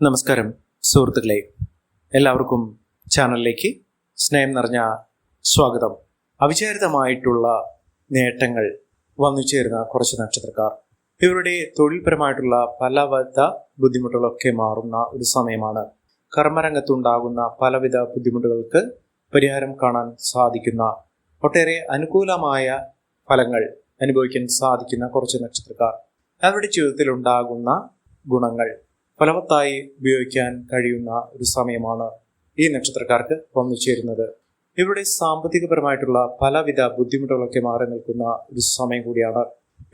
നമസ്കാരം സുഹൃത്തുക്കളെ. എല്ലാവർക്കും ചാനലിലേക്ക് സ്നേഹം നിറഞ്ഞ സ്വാഗതം. അവിചാരിതമായിട്ടുള്ള നേട്ടങ്ങൾ വന്നു ചേരുന്ന കുറച്ച് നക്ഷത്രക്കാർ. ഇവരുടെ തൊഴിൽപരമായിട്ടുള്ള പലവിധ ബുദ്ധിമുട്ടുകളൊക്കെ മാറുന്ന ഒരു സമയമാണ്. കർമ്മരംഗത്തുണ്ടാകുന്ന പലവിധ ബുദ്ധിമുട്ടുകൾക്ക് പരിഹാരം കാണാൻ സാധിക്കുന്ന ഒട്ടേറെ അനുകൂലമായ ഫലങ്ങൾ അനുഭവിക്കാൻ സാധിക്കുന്ന കുറച്ച് നക്ഷത്രക്കാർ. അവരുടെ ജീവിതത്തിൽ ഉണ്ടാകുന്ന ഗുണങ്ങൾ ഫലവത്തായി ഉപയോഗിക്കാൻ കഴിയുന്ന ഒരു സമയമാണ് ഈ നക്ഷത്രക്കാർക്ക് വന്നു ചേരുന്നത്. ഇവരുടെ സാമ്പത്തികപരമായിട്ടുള്ള പലവിധ ബുദ്ധിമുട്ടുകളൊക്കെ മാറി നിൽക്കുന്ന ഒരു സമയം കൂടിയാണ്.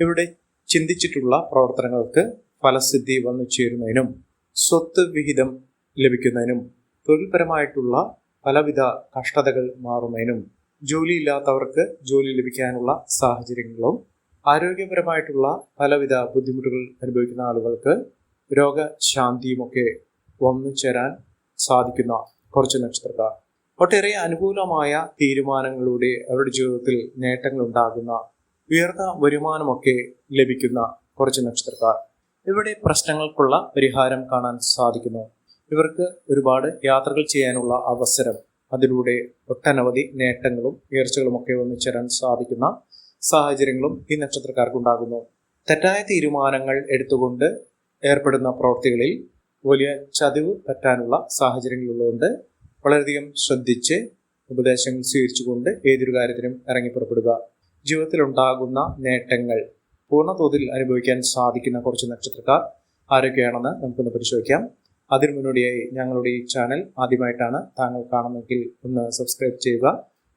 ഇവരുടെ ചിന്തിച്ചിട്ടുള്ള പ്രവർത്തനങ്ങൾക്ക് ഫലസിദ്ധി വന്നു ചേരുന്നതിനും സ്വത്ത് വിഹിതം ലഭിക്കുന്നതിനും തൊഴിൽപരമായിട്ടുള്ള പലവിധ കഷ്ടതകൾ മാറുന്നതിനും ജോലിയില്ലാത്തവർക്ക് ജോലി ലഭിക്കാനുള്ള സാഹചര്യങ്ങളും ആരോഗ്യപരമായിട്ടുള്ള പലവിധ ബുദ്ധിമുട്ടുകൾ അനുഭവിക്കുന്ന ആളുകൾക്ക് രോഗശാന്തിയുമൊക്കെ വന്നു ചേരാൻ സാധിക്കുന്ന കുറച്ച് നക്ഷത്രക്കാർ. ഒട്ടേറെ അനുകൂലമായ തീരുമാനങ്ങളുടെ അവരുടെ ജീവിതത്തിൽ നേട്ടങ്ങൾ ഉണ്ടാകുന്ന ഉയർന്ന വരുമാനമൊക്കെ ലഭിക്കുന്ന കുറച്ച് നക്ഷത്രക്കാർ. ഇവിടെ പ്രശ്നങ്ങൾക്കുള്ള പരിഹാരം കാണാൻ സാധിക്കുന്നു. ഇവർക്ക് ഒരുപാട് യാത്രകൾ ചെയ്യാനുള്ള അവസരം അതിലൂടെ ഒട്ടനവധി നേട്ടങ്ങളും ഉയർച്ചകളും ഒക്കെ വന്നു ചേരാൻ സാധിക്കുന്ന സാഹചര്യങ്ങളും ഈ നക്ഷത്രക്കാർക്ക് ഉണ്ടാകുന്നു. തെറ്റായ തീരുമാനങ്ങൾ എടുത്തുകൊണ്ട് ഏർപ്പെടുന്ന പ്രവൃത്തികളിൽ വലിയ ചതിവ് പറ്റാനുള്ള സാഹചര്യങ്ങളുള്ളതുകൊണ്ട് വളരെയധികം ശ്രദ്ധിച്ച് ഉപദേശങ്ങൾ സ്വീകരിച്ചുകൊണ്ട് ഏതൊരു കാര്യത്തിനും ഇറങ്ങി പുറപ്പെടുക. ജീവിതത്തിൽ ഉണ്ടാകുന്ന നേട്ടങ്ങൾ പൂർണതോതിൽ അനുഭവിക്കാൻ സാധിക്കുന്ന കുറച്ച് നക്ഷത്രക്കാർ ആരൊക്കെയാണെന്ന് നമുക്കൊന്ന് പരിശോധിക്കാം. അതിനു മുന്നോടിയായി ഞങ്ങളുടെ ഈ ചാനൽ ആദ്യമായിട്ടാണ് താങ്കൾ കാണുന്നതെങ്കിൽ ഒന്ന് സബ്സ്ക്രൈബ് ചെയ്യുക.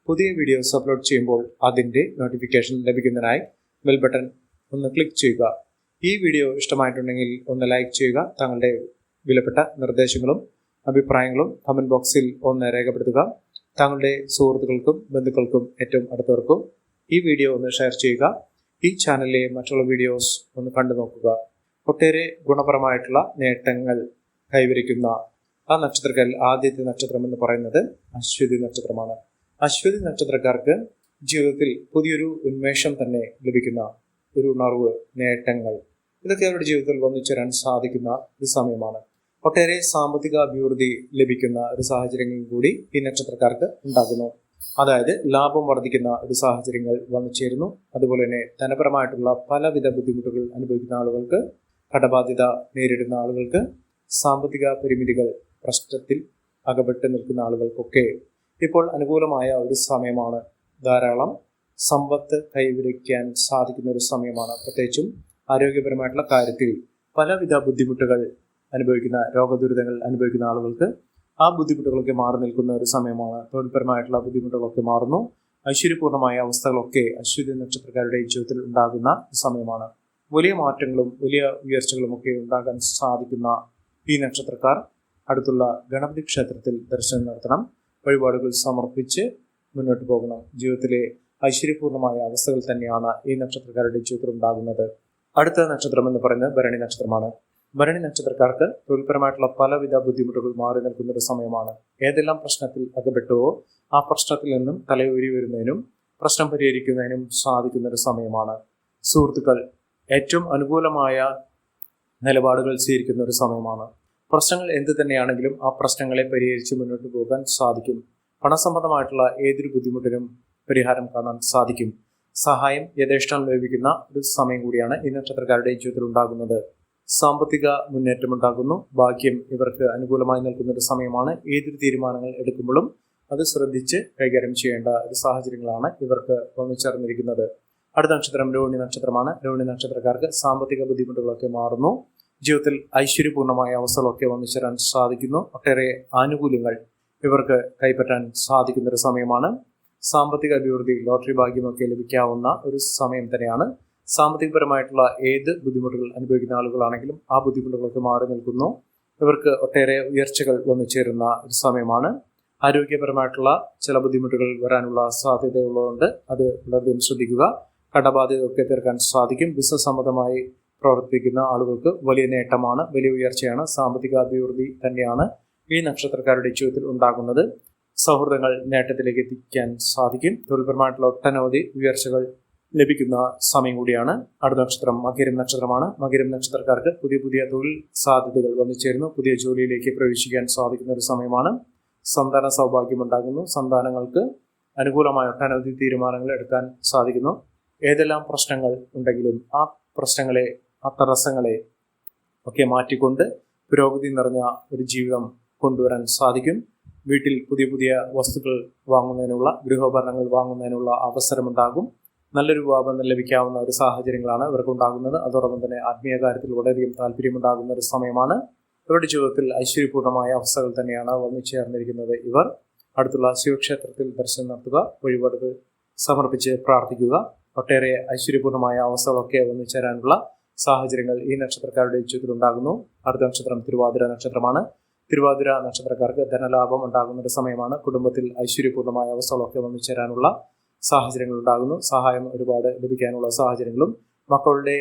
പുതിയ വീഡിയോസ് അപ്ലോഡ് ചെയ്യുമ്പോൾ അതിന്റെ നോട്ടിഫിക്കേഷൻ ലഭിക്കുന്നതിനായി ബെൽ ബട്ടൺ ഒന്ന് ക്ലിക്ക് ചെയ്യുക. ഈ വീഡിയോ ഇഷ്ടമായിട്ടുണ്ടെങ്കിൽ ഒന്ന് ലൈക്ക് ചെയ്യുക താങ്കളുടെ വിലപ്പെട്ട നിർദ്ദേശങ്ങളും അഭിപ്രായങ്ങളും കമന്റ് ബോക്സിൽ ഒന്ന് രേഖപ്പെടുത്തുക. താങ്കളുടെ സുഹൃത്തുക്കൾക്കും ബന്ധുക്കൾക്കും ഏറ്റവും അടുത്തവർക്കും ഈ വീഡിയോ ഒന്ന് ഷെയർ ചെയ്യുക. ഈ ചാനലിലെ മറ്റുള്ള വീഡിയോസ് ഒന്ന് കണ്ടു നോക്കുക. ഒട്ടേറെ ഗുണപരമായിട്ടുള്ള നേട്ടങ്ങൾ കൈവരിക്കുന്ന ആ നക്ഷത്രക്കാരിൽ ആദ്യത്തെ നക്ഷത്രം എന്ന് പറയുന്നത് അശ്വതി നക്ഷത്രമാണ്. അശ്വതി നക്ഷത്രക്കാർക്ക് ജീവിതത്തിൽ പുതിയൊരു ഉന്മേഷം തന്നെ ലഭിക്കുന്ന ഒരു ഉണർവ് നേട്ടങ്ങൾ. ഇതൊക്കെ അവരുടെ ജീവിതത്തിൽ വന്നു ചേരാൻ സാധിക്കുന്ന ഒരു സമയമാണ്. ഒട്ടേറെ സാമ്പത്തിക അഭിവൃദ്ധി ലഭിക്കുന്ന ഒരു സാഹചര്യങ്ങൾ കൂടി ഈ നക്ഷത്രക്കാർക്ക് ഉണ്ടാകുന്നു. അതായത് ലാഭം വർദ്ധിക്കുന്ന ഒരു സാഹചര്യങ്ങൾ വന്നു ചേരുന്നു. അതുപോലെ തന്നെ ധനപരമായിട്ടുള്ള പലവിധ ബുദ്ധിമുട്ടുകൾ അനുഭവിക്കുന്ന ആളുകൾക്ക് കടബാധ്യത നേരിടുന്ന ആളുകൾക്ക് സാമ്പത്തിക പരിമിതികൾ പ്രശ്നത്തിൽ അകപ്പെട്ട് നിൽക്കുന്ന ആളുകൾക്കൊക്കെ ഇപ്പോൾ അനുകൂലമായ ഒരു സമയമാണ് ധാരാളം സമ്പത്ത് കൈവരിക്കാൻ സാധിക്കുന്ന ഒരു സമയമാണ്. പ്രത്യേകിച്ചും ആരോഗ്യപരമായിട്ടുള്ള കാര്യത്തിൽ പലവിധ ബുദ്ധിമുട്ടുകൾ അനുഭവിക്കുന്ന രോഗദുരിതങ്ങൾ അനുഭവിക്കുന്ന ആളുകൾക്ക് ആ ബുദ്ധിമുട്ടുകളൊക്കെ മാറി നിൽക്കുന്ന ഒരു സമയമാണ്. തൊഴിൽപരമായിട്ടുള്ള ബുദ്ധിമുട്ടുകളൊക്കെ മാറുന്നു. ഐശ്വര്യപൂർണമായ അവസ്ഥകളൊക്കെ അശ്വതി നക്ഷത്രക്കാരുടെ ജീവിതത്തിൽ ഉണ്ടാകുന്ന സമയമാണ്. വലിയ മാറ്റങ്ങളും വലിയ ഉയർച്ചകളും ഒക്കെ ഉണ്ടാകാൻ സാധിക്കുന്ന ഈ നക്ഷത്രക്കാർ അടുത്തുള്ള ഗണപതി ക്ഷേത്രത്തിൽ ദർശനം നടത്തണം. വഴിപാടുകൾ സമർപ്പിച്ച് മുന്നോട്ട് പോകണം. ജീവിതത്തിലെ ഐശ്വര്യപൂർണമായ അവസ്ഥകൾ തന്നെയാണ് ഈ നക്ഷത്രക്കാരുടെ ജീവിതത്തിൽ ഉണ്ടാകുന്നത്. അടുത്ത നക്ഷത്രം എന്ന് പറയുന്നത് ഭരണി നക്ഷത്രമാണ്. ഭരണി നക്ഷത്രക്കാർക്ക് തൊഴിൽപരമായിട്ടുള്ള പലവിധ ബുദ്ധിമുട്ടുകൾ മാറി നിൽക്കുന്ന ഒരു സമയമാണ്. ഏതെല്ലാം പ്രശ്നത്തിൽ അകപ്പെട്ടുവോ ആ പ്രശ്നത്തിൽ നിന്നും തലയൂരി വരുന്നതിനും പ്രശ്നം പരിഹരിക്കുന്നതിനും സാധിക്കുന്ന ഒരു സമയമാണ്. സുഹൃത്തുക്കൾ ഏറ്റവും അനുകൂലമായ നിലപാടുകൾ സ്വീകരിക്കുന്ന ഒരു സമയമാണ്. പ്രശ്നങ്ങൾ എന്ത് തന്നെയാണെങ്കിലും ആ പ്രശ്നങ്ങളെ പരിഹരിച്ച് മുന്നോട്ട് പോകാൻ സാധിക്കും. പണസംബന്ധമായിട്ടുള്ള ഏതൊരു ബുദ്ധിമുട്ടിനും പരിഹാരം കാണാൻ സാധിക്കും. സഹായം യഥേഷ്ടം ലഭിക്കുന്ന ഒരു സമയം കൂടിയാണ് ഈ നക്ഷത്രക്കാരുടെ ജീവിതത്തിൽ ഉണ്ടാകുന്നത്. സാമ്പത്തിക മുന്നേറ്റം ഉണ്ടാകുന്നു. ഭാഗ്യം ഇവർക്ക് അനുകൂലമായി നിൽക്കുന്ന ഒരു സമയമാണ്. ഏതൊരു തീരുമാനങ്ങൾ എടുക്കുമ്പോഴും അത് ശ്രദ്ധിച്ച് കൈകാര്യം ചെയ്യേണ്ട ഒരു സാഹചര്യങ്ങളാണ് ഇവർക്ക് വന്നു ചേർന്നിരിക്കുന്നത്. അടുത്ത നക്ഷത്രം രോഹിണി നക്ഷത്രമാണ്. രോഹിണി നക്ഷത്രക്കാർക്ക് സാമ്പത്തിക ബുദ്ധിമുട്ടുകളൊക്കെ മാറുന്നു. ജീവിതത്തിൽ ഐശ്വര്യപൂർണമായ അവസ്ഥകളൊക്കെ വന്നു ചേരാൻ സാധിക്കുന്നു. ഒട്ടേറെ ആനുകൂല്യങ്ങൾ ഇവർക്ക് കൈപ്പറ്റാൻ സാധിക്കുന്ന ഒരു സമയമാണ്. സാമ്പത്തിക അഭിവൃദ്ധി ലോട്ടറി ഭാഗ്യമൊക്കെ ലഭിക്കാവുന്ന ഒരു സമയം തന്നെയാണ്. സാമ്പത്തികപരമായിട്ടുള്ള ഏത് ബുദ്ധിമുട്ടുകൾ അനുഭവിക്കുന്ന ആളുകളാണെങ്കിലും ആ ബുദ്ധിമുട്ടുകളൊക്കെ മാറി നിൽക്കുന്നു. ഇവർക്ക് ഒട്ടേറെ ഉയർച്ചകൾ വന്നു ചേരുന്ന ഒരു സമയമാണ്. ആരോഗ്യപരമായിട്ടുള്ള ചില ബുദ്ധിമുട്ടുകൾ വരാനുള്ള സാധ്യതയുള്ളതുകൊണ്ട് അത് വളരെയധികം ശ്രദ്ധിക്കുക. കടബാധ്യതയൊക്കെ തീർക്കാൻ സാധിക്കും. ബിസിനസ് സംബന്ധമായി പ്രവർത്തിക്കുന്ന ആളുകൾക്ക് വലിയ നേട്ടമാണ് വലിയ ഉയർച്ചയാണ് സാമ്പത്തിക അഭിവൃദ്ധി തന്നെയാണ് ഈ നക്ഷത്രക്കാരുടെ ജീവിതത്തിൽ ഉണ്ടാകുന്നത്. സൗഹൃദങ്ങൾ നേട്ടത്തിലേക്ക് എത്തിക്കാൻ സാധിക്കും. തൊഴിൽപരമായിട്ടുള്ള ഒട്ടനവധി ഉയർച്ചകൾ ലഭിക്കുന്ന സമയം കൂടിയാണ്. അടുത്ത നക്ഷത്രം മകരം നക്ഷത്രമാണ്. മകരം നക്ഷത്രക്കാർക്ക് പുതിയ പുതിയ തൊഴിൽ സാധ്യതകൾ വന്നു ചേരുന്നു. പുതിയ ജോലിയിലേക്ക് പ്രവേശിക്കാൻ സാധിക്കുന്ന ഒരു സമയമാണ്. സന്താന സൗഭാഗ്യം ഉണ്ടാകുന്നു. സന്താനങ്ങൾക്ക് അനുകൂലമായ ഒട്ടനവധി തീരുമാനങ്ങൾ എടുക്കാൻ സാധിക്കുന്നു. ഏതെല്ലാം പ്രശ്നങ്ങൾ ഉണ്ടെങ്കിലും ആ പ്രശ്നങ്ങളെ ആ തടസ്സങ്ങളെ ഒക്കെ മാറ്റിക്കൊണ്ട് പുരോഗതി നിറഞ്ഞ ഒരു ജീവിതം കൊണ്ടുവരാൻ സാധിക്കും. വീട്ടിൽ പുതിയ പുതിയ വസ്തുക്കൾ വാങ്ങുന്നതിനുള്ള ഗൃഹോപകരണങ്ങൾ വാങ്ങുന്നതിനുള്ള അവസരമുണ്ടാകും. നല്ലൊരു വിവാഹം ലഭിക്കാവുന്ന ഒരു സാഹചര്യങ്ങളാണ് ഇവർക്ക് ഉണ്ടാകുന്നത് അതോടൊപ്പം തന്നെ ആത്മീയ കാര്യത്തിൽ വളരെയധികം താല്പര്യമുണ്ടാകുന്ന ഒരു സമയമാണ്. ഇവരുടെ ജീവിതത്തിൽ ഐശ്വര്യപൂർണമായ അവസ്ഥകൾ തന്നെയാണ് വന്നു ചേർന്നിരിക്കുന്നത് ഇവർ. അടുത്തുള്ള ശിവക്ഷേത്രത്തിൽ ദർശനം നടത്തുക വഴിപാടുകൾ സമർപ്പിച്ച് പ്രാർത്ഥിക്കുക. ഒട്ടേറെ ഐശ്വര്യപൂർണമായ അവസ്ഥകളൊക്കെ വന്നു ചേരാനുള്ള സാഹചര്യങ്ങൾ ഈ നക്ഷത്രക്കാരുടെ ജീവിതത്തിൽ ഉണ്ടാകുന്നു അടുത്ത നക്ഷത്രം തിരുവാതിര നക്ഷത്രമാണ്. തിരുവാതിര നക്ഷത്രക്കാർക്ക് ധനലാഭം ഉണ്ടാകുന്ന ഒരു സമയമാണ്. കുടുംബത്തിൽ ഐശ്വര്യപൂർണമായ അവസ്ഥകളൊക്കെ വന്നു ചേരാനുള്ള സാഹചര്യങ്ങൾ ഉണ്ടാകുന്നു. സഹായം ഒരുപാട് ലഭിക്കാനുള്ള സാഹചര്യങ്ങളും മക്കളുടെ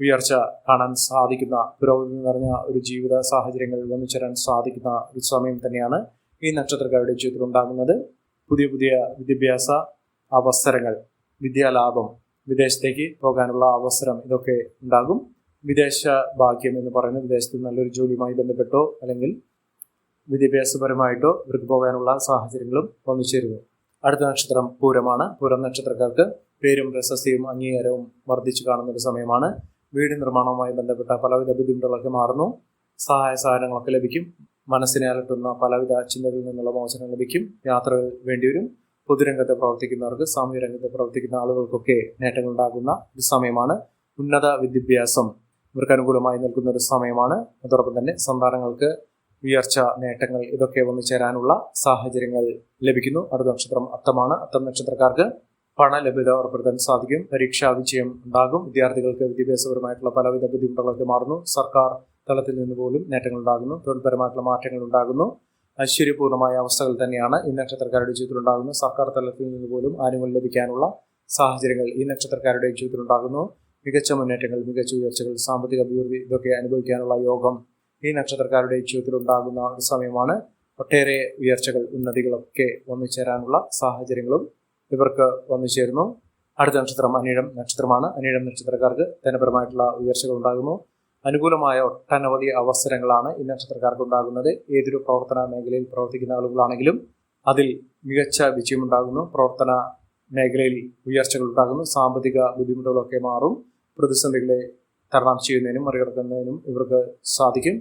ഉയർച്ച കാണാൻ സാധിക്കുന്ന പുരോഗതി നിറഞ്ഞ ഒരു ജീവിത സാഹചര്യങ്ങൾ വന്നു ചേരാൻ സാധിക്കുന്ന ഒരു സമയം തന്നെയാണ് ഈ നക്ഷത്രക്കാരുടെ ജീവിതത്തിൽ ഉണ്ടാകുന്നത്. പുതിയ പുതിയ വിദ്യാഭ്യാസ അവസരങ്ങൾ വിദ്യാലാഭം വിദേശത്തേക്ക് പോകാനുള്ള അവസരം ഇതൊക്കെ ഉണ്ടാകും. വിദേശ ഭാഗ്യം എന്ന് പറയുന്നത് വിദേശത്ത് നല്ലൊരു ജോലിയുമായി ബന്ധപ്പെട്ടോ അല്ലെങ്കിൽ വിദ്യാഭ്യാസപരമായിട്ടോ ഇവർക്ക് പോകാനുള്ള സാഹചര്യങ്ങളും വന്നു ചേരുന്നു. അടുത്ത നക്ഷത്രം പൂരമാണ്. പൂരം നക്ഷത്രക്കാർക്ക് പേരും പ്രശസ്തിയും അംഗീകാരവും വർദ്ധിച്ചു കാണുന്ന ഒരു സമയമാണ്. വീട് നിർമ്മാണവുമായി ബന്ധപ്പെട്ട പലവിധ ബുദ്ധിമുട്ടുകളൊക്കെ മാറുന്നു. സഹായ സഹകരണങ്ങളൊക്കെ ലഭിക്കും. മനസ്സിനെ അലട്ടുന്ന പലവിധ ചിന്തകളിൽ നിന്നുള്ള മോചനം ലഭിക്കും. യാത്രകൾ വേണ്ടിവരും. പൊതുരംഗത്ത് പ്രവർത്തിക്കുന്നവർക്ക് സാമൂഹ്യ രംഗത്ത് പ്രവർത്തിക്കുന്ന ആളുകൾക്കൊക്കെ നേട്ടങ്ങൾ ഉണ്ടാകുന്ന ഒരു സമയമാണ്. ഉന്നത വിദ്യാഭ്യാസം ഇവർക്ക് അനുകൂലമായി നിൽക്കുന്ന ഒരു സമയമാണ്. അതോടൊപ്പം തന്നെ സന്താനങ്ങൾക്ക് ഉയർച്ച നേട്ടങ്ങൾ ഇതൊക്കെ വന്നു ചേരാനുള്ള സാഹചര്യങ്ങൾ ലഭിക്കുന്നു. അടുത്ത നക്ഷത്രം അത്തമാണ്. അത്തം നക്ഷത്രക്കാർക്ക് പണലഭ്യത ഉറപ്പെടുത്താൻ സാധിക്കും. പരീക്ഷാ വിജയം ഉണ്ടാകും. വിദ്യാർത്ഥികൾക്ക് വിദ്യാഭ്യാസപരമായിട്ടുള്ള പലവിധ ബുദ്ധിമുട്ടുകളൊക്കെ മാറുന്നു. സർക്കാർ തലത്തിൽ നിന്ന് പോലും നേട്ടങ്ങൾ ഉണ്ടാകുന്നു. തൊഴിൽപരമായിട്ടുള്ള മാറ്റങ്ങൾ ഉണ്ടാകുന്നു. ഐശ്വര്യപൂർണമായ അവസ്ഥകൾ തന്നെയാണ് ഈ നക്ഷത്രക്കാരുടെ ജീവിതത്തിൽ ഉണ്ടാകുന്നു സർക്കാർ തലത്തിൽ നിന്ന് പോലും ആനുകൂല്യം ലഭിക്കാനുള്ള സാഹചര്യങ്ങൾ ഈ നക്ഷത്രക്കാരുടെ ജീവിതത്തിൽ ഉണ്ടാകുന്നു. മികച്ച മുന്നേറ്റങ്ങൾ മികച്ച ഉയർച്ചകൾ സാമ്പത്തിക അഭിവൃദ്ധി ഇതൊക്കെ അനുഭവിക്കാനുള്ള യോഗം ഈ നക്ഷത്രക്കാരുടെ ജീവിതത്തിൽ ഉണ്ടാകുന്ന ഒരു സമയമാണ് ഒട്ടേറെ ഉയർച്ചകൾ ഉന്നതികളൊക്കെ വന്നു ചേരാനുള്ള സാഹചര്യങ്ങളും ഇവർക്ക് വന്നു ചേരുന്നു. അടുത്ത നക്ഷത്രം അനിഴം നക്ഷത്രമാണ്. അനിഴം നക്ഷത്രക്കാർക്ക് ധനപരമായിട്ടുള്ള ഉയർച്ചകൾ ഉണ്ടാകുന്നു. അനുകൂലമായ ഒട്ടനവധി അവസരങ്ങളാണ് ഈ നക്ഷത്രക്കാർക്ക് ഉണ്ടാകുന്നത്. ഏതൊരു പ്രവർത്തന മേഖലയിൽ പ്രവർത്തിക്കുന്ന ആളുകളാണെങ്കിലും അതിൽ മികച്ച വിജയമുണ്ടാകുന്നു. പ്രവർത്തന മേഖലയിൽ ഉയർച്ചകൾ ഉണ്ടാകുന്നു. സാമ്പത്തിക ബുദ്ധിമുട്ടുകളൊക്കെ മാറും. പ്രതിസന്ധികളെ തരണം ചെയ്യുന്നതിനും മറികടക്കുന്നതിനും ഇവർക്ക് സാധിക്കും.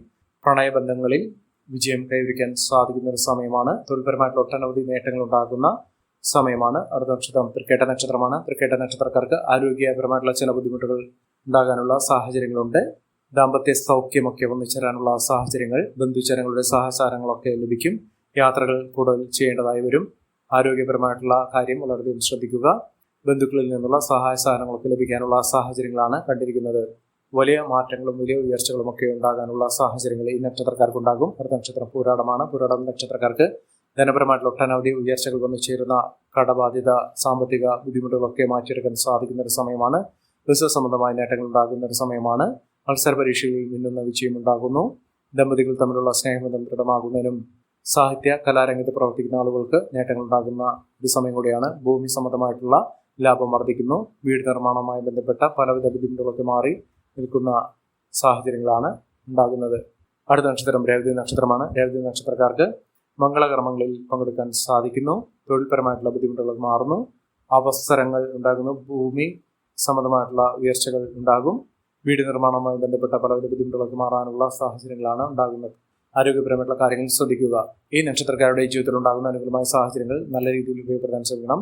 പ്രണയബന്ധങ്ങളിൽ വിജയം കൈവരിക്കാൻ സാധിക്കുന്ന ഒരു സമയമാണ്. തൊഴിൽപരമായിട്ടുള്ള ഒട്ടനവധി നേട്ടങ്ങൾ ഉണ്ടാകുന്ന സമയമാണ്. അടുത്ത നക്ഷത്രം തൃക്കേട്ട നക്ഷത്രമാണ്. തൃക്കേട്ട നക്ഷത്രക്കാർക്ക് ആരോഗ്യപരമായിട്ടുള്ള ചില ബുദ്ധിമുട്ടുകൾ ഉണ്ടാകാനുള്ള സാഹചര്യങ്ങളുണ്ട്. ദാമ്പത്യ സൗഖ്യമൊക്കെ വന്നു ചേരാനുള്ള സാഹചര്യങ്ങൾ ബന്ധുജനങ്ങളുടെ സഹചാരങ്ങളൊക്കെ ലഭിക്കും. യാത്രകൾ കൂടുതൽ ചെയ്യേണ്ടതായി വരും. ആരോഗ്യപരമായിട്ടുള്ള കാര്യം വളരെയധികം ശ്രദ്ധിക്കുക. ബന്ധുക്കളിൽ നിന്നുള്ള സഹായ സഹകരണങ്ങളൊക്കെ ലഭിക്കാനുള്ള സാഹചര്യങ്ങളാണ് കണ്ടിരിക്കുന്നത്. വലിയ മാറ്റങ്ങളും വലിയ ഉയർച്ചകളും ഒക്കെ ഉണ്ടാകാനുള്ള സാഹചര്യങ്ങൾ ഈ നക്ഷത്രക്കാർക്ക് ഉണ്ടാകും അടുത്ത നക്ഷത്രം പൂരാടമാണ്. പൂരാടം നക്ഷത്രക്കാർക്ക് ധനപരമായിട്ടുള്ള ഒട്ടനവധി ഉയർച്ചകൾ വന്നു ചേരുന്ന കടബാധ്യത സാമ്പത്തിക ബുദ്ധിമുട്ടുകളൊക്കെ മാറ്റിയെടുക്കാൻ സാധിക്കുന്ന ഒരു സമയമാണ്. ബിസിനസ് സംബന്ധമായ നേട്ടങ്ങൾ ഉണ്ടാകുന്ന ഒരു സമയമാണ്. മത്സര പരീക്ഷയിൽ മിന്നുന്ന വിജയം ഉണ്ടാകുന്നു. ദമ്പതികൾ തമ്മിലുള്ള സ്നേഹബന്ധം ദൃഢമാകുന്നതിനും സാഹിത്യ കലാരംഗത്ത് പ്രവർത്തിക്കുന്ന ആളുകൾക്ക് നേട്ടങ്ങൾ ഉണ്ടാകുന്ന ഒരു സമയം കൂടിയാണ്. ഭൂമി സംബന്ധമായിട്ടുള്ള ലാഭം വർദ്ധിക്കുന്നു. വീട് നിർമ്മാണവുമായി ബന്ധപ്പെട്ട പലവിധ ബുദ്ധിമുട്ടുകളൊക്കെ മാറി. നിൽക്കുന്ന സാഹചര്യങ്ങളാണ് ഉണ്ടാകുന്നത്. അടുത്ത നക്ഷത്രം രേവതി നക്ഷത്രമാണ്. രേവതി നക്ഷത്രക്കാർക്ക് മംഗളകർമ്മങ്ങളിൽ പങ്കെടുക്കാൻ സാധിക്കുന്നു. തൊഴിൽപരമായിട്ടുള്ള ബുദ്ധിമുട്ടുകൾ മാറുന്നു. അവസരങ്ങൾ ഉണ്ടാകുന്നു. ഭൂമി സംബന്ധമായിട്ടുള്ള ഉയർച്ചകൾ ഉണ്ടാകും. വീട് നിർമ്മാണവുമായി ബന്ധപ്പെട്ട പലവിധ ബുദ്ധിമുട്ടുകൾക്ക് മാറാനുള്ള സാഹചര്യങ്ങളാണ് ഉണ്ടാകുന്നത്. ആരോഗ്യപരമായിട്ടുള്ള കാര്യങ്ങൾ ശ്രദ്ധിക്കുക. ഈ നക്ഷത്രക്കാരുടെ ജീവിതത്തിൽ ഉണ്ടാകുന്ന അനുകൂലമായ സാഹചര്യങ്ങൾ നല്ല രീതിയിൽ ഉപയോഗപ്പെടുത്താൻ ശ്രമിക്കണം.